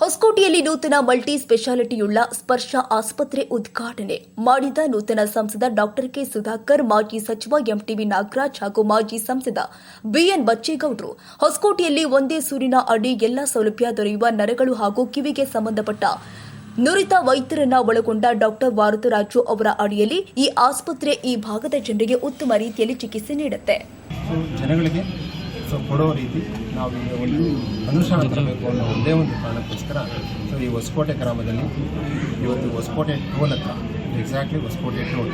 ಹೊಸಕೋಟೆಯಲ್ಲಿ ನೂತನ ಮಲ್ಟಿ ಸ್ಪೆಷಾಲಿಟಿಯುಳ್ಳ ಸ್ಪರ್ಶ ಆಸ್ಪತ್ರೆ ಉದ್ಘಾಟನೆ ಮಾಡಿದ ನೂತನ ಸಂಸದ ಡಾಕ್ಟರ್ ಕೆ ಸುಧಾಕರ್, ಮಾಜಿ ಸಚಿವ ಎಂಟಿವಿ ನಾಗರಾಜ್ ಹಾಗೂ ಮಾಜಿ ಸಂಸದ ಬಿಎನ್ ಬಚ್ಚೇಗೌಡರು. ಹೊಸಕೋಟೆಯಲ್ಲಿ ಒಂದೇ ಸೂರಿನ ಅಡಿ ಎಲ್ಲ ಸೌಲಭ್ಯ ದೊರೆಯುವ ನರಗಳು ಹಾಗೂ ಕಿವಿಗೆ ಸಂಬಂಧಪಟ್ಟ ನುರಿತ ವೈದ್ಯರನ್ನ ಒಳಗೊಂಡ ಡಾಕ್ಟರ್ ವಾರದರಾಜು ಅವರ ಅಡಿಯಲ್ಲಿ ಈ ಆಸ್ಪತ್ರೆ ಈ ಭಾಗದ ಜನರಿಗೆ ಉತ್ತಮ ರೀತಿಯಲ್ಲಿ ಚಿಕಿತ್ಸೆ ನೀಡುತ್ತೆ. ಸೊ ಕೊಡೋ ರೀತಿ ನಾವು ಈಗ ಒಂದು ಅನುಷ್ಠಾನ ತರಬೇಕು ಅನ್ನೋ ಒಂದೇ ಒಂದು ಕಾರಣಕ್ಕೋಸ್ಕರ ಸೊ ಈ ಹೊಸಕೋಟೆ ಗ್ರಾಮದಲ್ಲಿ ಇವತ್ತು ಹೊಸಕೋಟೆ ಟೋಲ್ ಹತ್ರ ಎಕ್ಸಾಕ್ಟ್ಲಿ ಹೊಸಕೋಟೆ ಟೋಲ್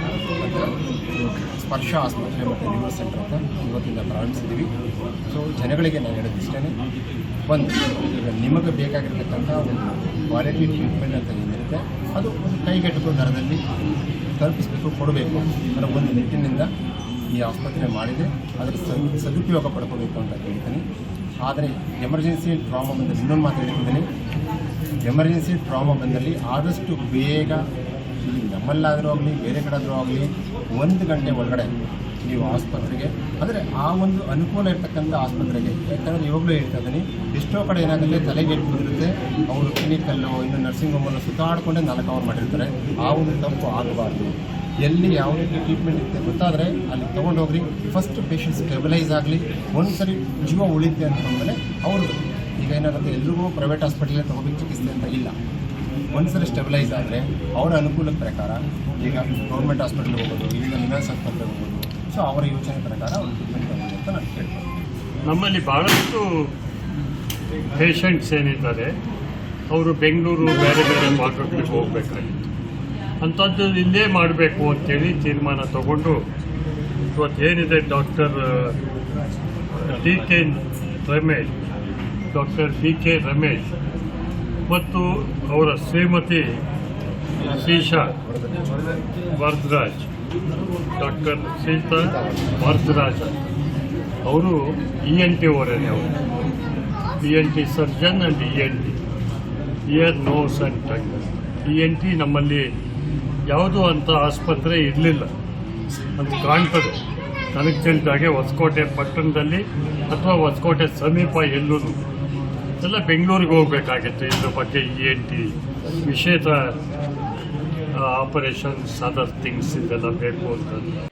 ಸ್ಪರ್ಶ ಆಸ್ಪತ್ರೆ ಮತ್ತು ರಿವರ್ ಸೆಂಟರ್ ಅಂತ ಇವತ್ತಿಂದ ಪ್ರಾರಂಭಿಸಿದ್ದೀವಿ. ಸೊ ಜನಗಳಿಗೆ ನಾನು ಹೇಳೋದಿಷ್ಟೇ ಒಂದು, ಈಗ ನಿಮಗೆ ಬೇಕಾಗಿರ್ತಕ್ಕಂಥ ಒಂದು ಕ್ವಾಲಿಟಿ ಟ್ರೀಟ್ಮೆಂಟ್ ಅಂತ ಏನಿರುತ್ತೆ, ಅದು ಕೈಗೆಟುಕೋ ದರದಲ್ಲಿ ತಲುಪಿಸಬೇಕು, ಕೊಡಬೇಕು ಅನ್ನೋ ಒಂದು ನಿಟ್ಟಿನಿಂದ ಈ ಆಸ್ಪತ್ರೆ ಮಾಡಿದೆ. ಅದರ ಸದ್, ಸದುಪಯೋಗ ಪಡ್ಕೋಬೇಕು ಅಂತ ಹೇಳ್ತೀನಿ ಆದರೆ ಎಮರ್ಜೆನ್ಸಿ ಟ್ರಾಮಾ ಬಂದಲ್ಲಿ ಇನ್ನೊಂದು ಮಾತು ಹೇಳ್ತಿದ್ದೀನಿ. ಎಮರ್ಜೆನ್ಸಿ ಟ್ರಾಮಾ ಬಂದಲ್ಲಿ ಆದಷ್ಟು ಬೇಗ ಇಲ್ಲಿ ನಮ್ಮಲ್ಲಾದರೂ ಆಗಲಿ, ಬೇರೆ ಕಡೆ ಆದರೂ ಆಗಲಿ, ಒಂದು ಗಂಟೆ ಒಳಗಡೆ ನೀವು ಆಸ್ಪತ್ರೆಗೆ ಅಂದರೆ ಆ ಒಂದು ಅನುಕೂಲ ಇರ್ತಕ್ಕಂಥ ಆಸ್ಪತ್ರೆಗೆ. ಯಾಕಂದರೆ ಇವಾಗಲೂ ಹೇಳ್ತಾ ಇದ್ದೀನಿ, ಎಷ್ಟೋ ಕಡೆ ಏನಾಗುತ್ತೆ ತಲೆಗೆ ಬಿದ್ದಿರುತ್ತೆ ಅವರು ಕ್ಲಿನಿಕಲ್ಲೋ ಇನ್ನು ನರ್ಸಿಂಗ್ ಹೋಮಲ್ಲೋ ಸುತ್ತಾಡಿಕೊಂಡೇ ನಾಲ್ಕು ಅವರ್ ಮಾಡಿರ್ತಾರೆ. ಆ ಒಂದು ತಪ್ಪು ಆಗಬಾರ್ದು. ಎಲ್ಲಿ ಯಾವ ರೀತಿ ಟ್ರೀಟ್ಮೆಂಟ್ ಇರುತ್ತೆ ಗೊತ್ತಾದರೆ ಅಲ್ಲಿ ತೊಗೊಂಡೋಗ್ರಿ. ಫಸ್ಟ್ ಪೇಷಂಟ್ ಸ್ಟೆಬಿಲೈಸ್ ಆಗಲಿ. ಒಂದು ಸರಿ ಜೀವ ಉಳಿತೆ ಅಂತಂದಮೇಲೆ ಅವರು ಈಗ ಏನಾಗುತ್ತೆ? ಎಲ್ರಿಗೂ ಪ್ರೈವೇಟ್ ಹಾಸ್ಪಿಟಲೇ ತೊಗೋಬೇಕು ಚಿಕಿತ್ಸೆ ಅಂತ ಇಲ್ಲ. ಒಂದ್ಸರಿ ಸ್ಟೆಬಿಲೈಸ್ ಆದರೆ ಅವರ ಅನುಕೂಲದ ಪ್ರಕಾರ ಈಗ ಗೌರ್ಮೆಂಟ್ ಹಾಸ್ಪಿಟ್ಲಿಗೆ ಹೋಗೋದು ಈಗ ನಿವಾಸ ಆಸ್ಪತ್ರೆಗೆ ಹೋಗೋದು. ಸೊ ಅವರ ಯೋಚನೆ ಪ್ರಕಾರ ಅವರು ಟ್ರೀಟ್ಮೆಂಟ್ ಅಂತ ನಾನು ಕೇಳ್ಬೋದು ನಮ್ಮಲ್ಲಿ ಭಾಳಷ್ಟು ಪೇಷಂಟ್ಸ್ ಏನಿದ್ದಾರೆ, ಅವರು ಬೆಂಗಳೂರು ಬೇರೆ ಬೇರೆ ಭಾಗಗಳಿಗೆ ಹೋಗಬೇಕಾಗಿತ್ತು ಅಂಥದ್ದು ಮಾಡಬೇಕು ಅಂತೇಳಿ ತೀರ್ಮಾನ ತಗೊಂಡು ಇವತ್ತು ಏನಿದೆ doctor D K Ramesh, doctor D K Ramesh ಮತ್ತು ಅವರ ಶ್ರೀಮತಿ ಶ್ರೀಶಾ ವರದರಾಜ್ ಡಾಕ್ಟರ್ ಸೀತಾ ವರದರಾಜ್ ಅವರು ಇ ಎನ್ ಟಿ ಅವರೇನೆ ಅವರು. E N T surgeon and E N T ear nose and tongue E N T ನಮ್ಮಲ್ಲಿ ಯಾವುದೂ ಅಂತ ಆಸ್ಪತ್ರೆ ಇರಲಿಲ್ಲ. ಅಂತ ಕಾಣ್ತದೆ. ತಿಳಿದಾಗೆ ಹೊಸಕೋಟೆ ಪಟ್ಟಣದಲ್ಲಿ ಅಥವಾ ಹೊಸಕೋಟೆ ಸಮೀಪ ಎಲ್ಲೂ ಎಲ್ಲ ಬೆಂಗಳೂರಿಗೆ ಹೋಗಬೇಕಾಗಿತ್ತು. ಇದ್ರ ಬಗ್ಗೆ ಇ ಎನ್ ಟಿ ವಿಶೇಷ ಆಪರೇಷನ್ಸ್ ಅದರ್ ಥಿಂಗ್ಸ್ ಇದೆಲ್ಲ ಬೇಕು ಅಂತಂದ್ರೆ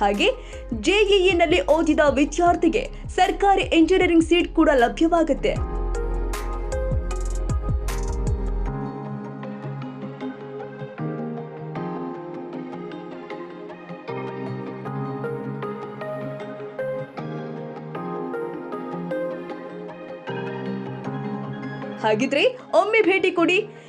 ಹಾಗೆ ಜೆಇಇನಲ್ಲಿ ಓದಿದ ವಿದ್ಯಾರ್ಥಿಗೆ ಸರ್ಕಾರಿ ಇಂಜಿನಿಯರಿಂಗ್ ಸೀಟ್ ಕೂಡ ಲಭ್ಯವಾಗುತ್ತೆ. ಹಾಗಿದ್ರೆ ಒಮ್ಮೆ ಭೇಟಿ ಕೊಡಿ.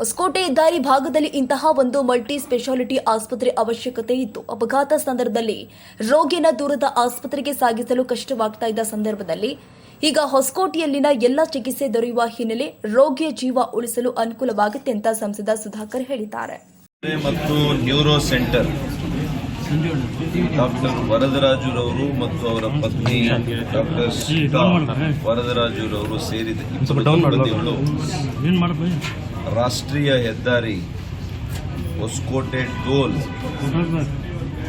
ಹೊಸಕೋಟೆ ದಾರಿ ಭಾಗದಲ್ಲಿ ಇಂತಹ ಒಂದು ಮಲ್ಟಿ ಸ್ಪೆಷಾಲಿಟಿ ಆಸ್ಪತ್ರೆ ಅವಶ್ಯಕತೆ ಇತ್ತು ಅಪಘಾತ ಸಂದರ್ಭದಲ್ಲಿ ರೋಗಿನ ದೂರದ ಆಸ್ಪತ್ರೆಗೆ ಸಾಗಿಸಲು ಕಷ್ಟವಾಗ್ತಾ ಇದ್ದ ಸಂದರ್ಭದಲ್ಲಿ ಈಗ ಹೊಸಕೋಟೆಯಲ್ಲಿನ ಎಲ್ಲ ಚಿಕಿತ್ಸೆ ದೊರೆಯುವ ಹಿನ್ನೆಲೆ ರೋಗಿಯ ಜೀವ ಉಳಿಸಲು ಅನುಕೂಲವಾಗುತ್ತೆ ಅಂತ ಸಂಸದ ಸುಧಾಕರ್ ಹೇಳಿದ್ದಾರೆ. ಮತ್ತು ನ್ಯೂರೋ ಸೆಂಟರ್. ಡಾಕ್ಟರ್ ವರದರಾಜುರವರು ಮತ್ತು ಅವರ ಪತ್ನಿ ಡಾಕ್ಟರ್ ವರದರಾಜುರವರು ಸೇರಿದ. ಇಪ್ಪತ್ತೊಂಬತ್ತೇಳು ರಾಷ್ಟ್ರೀಯ ಹೆದ್ದಾರಿ, ಹೊಸಕೋಟೆ ಟೋಲ್,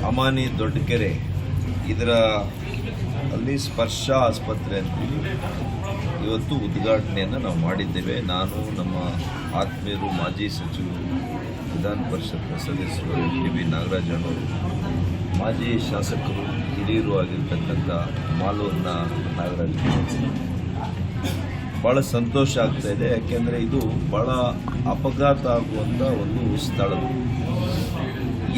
ಅಮಾನಿ ದೊಡ್ಡಕೆರೆ, ಇದರ ಅಲ್ಲಿ ಸ್ಪರ್ಶ ಆಸ್ಪತ್ರೆ ಅಂತ ಇವತ್ತು ಉದ್ಘಾಟನೆಯನ್ನು ನಾವು ಮಾಡಿದ್ದೇವೆ. ನಾನು, ನಮ್ಮ ಆತ್ಮೀಯರು, ಮಾಜಿ ಸಚಿವರು, ವಿಧಾನ ಪರಿಷತ್ ಸದಸ್ಯರು, ಟಿ ವಿ ನಾಗರಾಜನವರು ಮಾಜಿ ಶಾಸಕರು, ಹಿರಿಯರು ಆಗಿರ್ತಕ್ಕಂಥ ಮಾಲೂರಿನ ನಾಗರಾಜ್ ಭಾಳ ಸಂತೋಷ ಆಗ್ತಾ ಇದೆ. ಯಾಕೆಂದರೆ ಇದು ಭಾಳ ಅಪಘಾತ ಆಗುವಂಥ ಒಂದು ಸ್ಥಳ.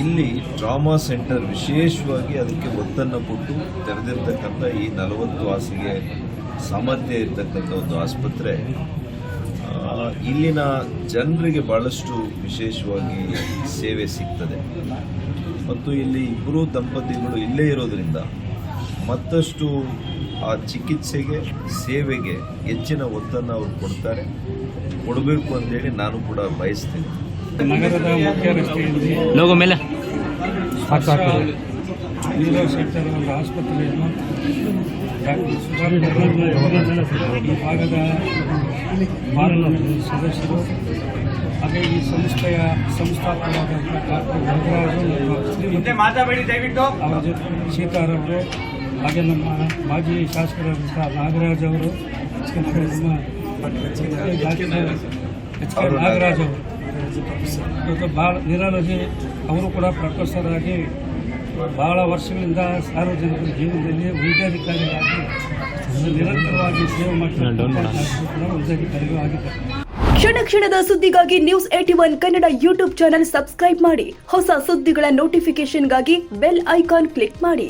ಇಲ್ಲಿ ಟ್ರಾಮಾ ಸೆಂಟರ್ ವಿಶೇಷವಾಗಿ ಅದಕ್ಕೆ ಒತ್ತನ್ನು ಕೊಟ್ಟು ತೆರೆದಿರ್ತಕ್ಕಂಥ ಈ ನಲವತ್ತು ಹಾಸಿಗೆ ಸಾಮರ್ಥ್ಯ ಇರತಕ್ಕಂಥ ಒಂದು ಆಸ್ಪತ್ರೆ. ಇಲ್ಲಿನ ಜನರಿಗೆ ಭಾಳಷ್ಟು ವಿಶೇಷವಾಗಿ ಸೇವೆ ಸಿಗ್ತದೆ. ಮತ್ತು ಇಲ್ಲಿ ಇಬ್ಬರು ದಂಪತಿಗಳು ಇಲ್ಲೇ ಇರೋದರಿಂದ ಮತ್ತಷ್ಟು ಆ ಚಿಕಿತ್ಸೆಗೆ ಸೇವೆಗೆ ಹೆಚ್ಚಿನ ಒತ್ತನ್ನು ಅವರು ಕೊಡ್ತಾರೆ. ಕೊಡಬೇಕು ಅಂತೇಳಿ ನಾನು ಕೂಡ ಬಯಸ್ತೇನೆ. ನಗರದ ಮುಖ್ಯ ರಸ್ತೆಯಲ್ಲಿ ಲೋಗೋ ಮೇಲೆ. ನ್ಯೂರೋ ಸೆಂಟರ್ ಒಂದು ಆಸ್ಪತ್ರೆಯನ್ನು ಈ ಭಾಗದ ಪಾರ್ಲಿಮೆಂಟ್ ಸದಸ್ಯರು ಹಾಗೆ ಈ ಸಂಸ್ಥೆಯ ಸಂಸ್ಥಾಪಕರಾದಂಥ ಡಾಕ್ಟರ್ ವರದರಾಜು ಮತ್ತು ಶ್ರೀಮತಿ ಅವರ ಜೊತೆ ಸೀತಾರವರು ಹಾಗೆ ನಮ್ಮ ಮಾಜಿ ಶಾಸಕರಾದಂಥ ನಾಗರಾಜ್ ಅವರು ನಮ್ಮ ಎಚ್ ಕೆ ನಾಗರಾಜ್ ಅವರು ಇವತ್ತು ಭಾಳ ನಿರಾಲಜಿ ಅವರು ಕೂಡ ಪ್ರೊಫೆಸರ್ ಆಗಿ ಭಾಳ ವರ್ಷಗಳಿಂದ ಸಾರ್ವಜನಿಕರ ಜೀವನದಲ್ಲಿ ವೈದ್ಯಾಧಿಕಾರಿಗಳಾಗಿ ನಿರಂತರವಾಗಿ ಸೇವೆ ಮಾಡ್ತಾರೆ ಕೂಡ ಆಗಿದ್ದಾರೆ. ಕ್ಷಣ ಕ್ಷಣದ ಸುದ್ದಿಗಾಗಿ news eighty one Kannada YouTube channel subscribe ಮಾಡಿ. ಹೊಸ ಸುದ್ದಿಗಳ ನೋಟಿಫಿಕೇಶನ್ಗಾಗಿ ಬೆಲ್ ಐಕಾನ್ ಕ್ಲಿಕ್ ಮಾಡಿ.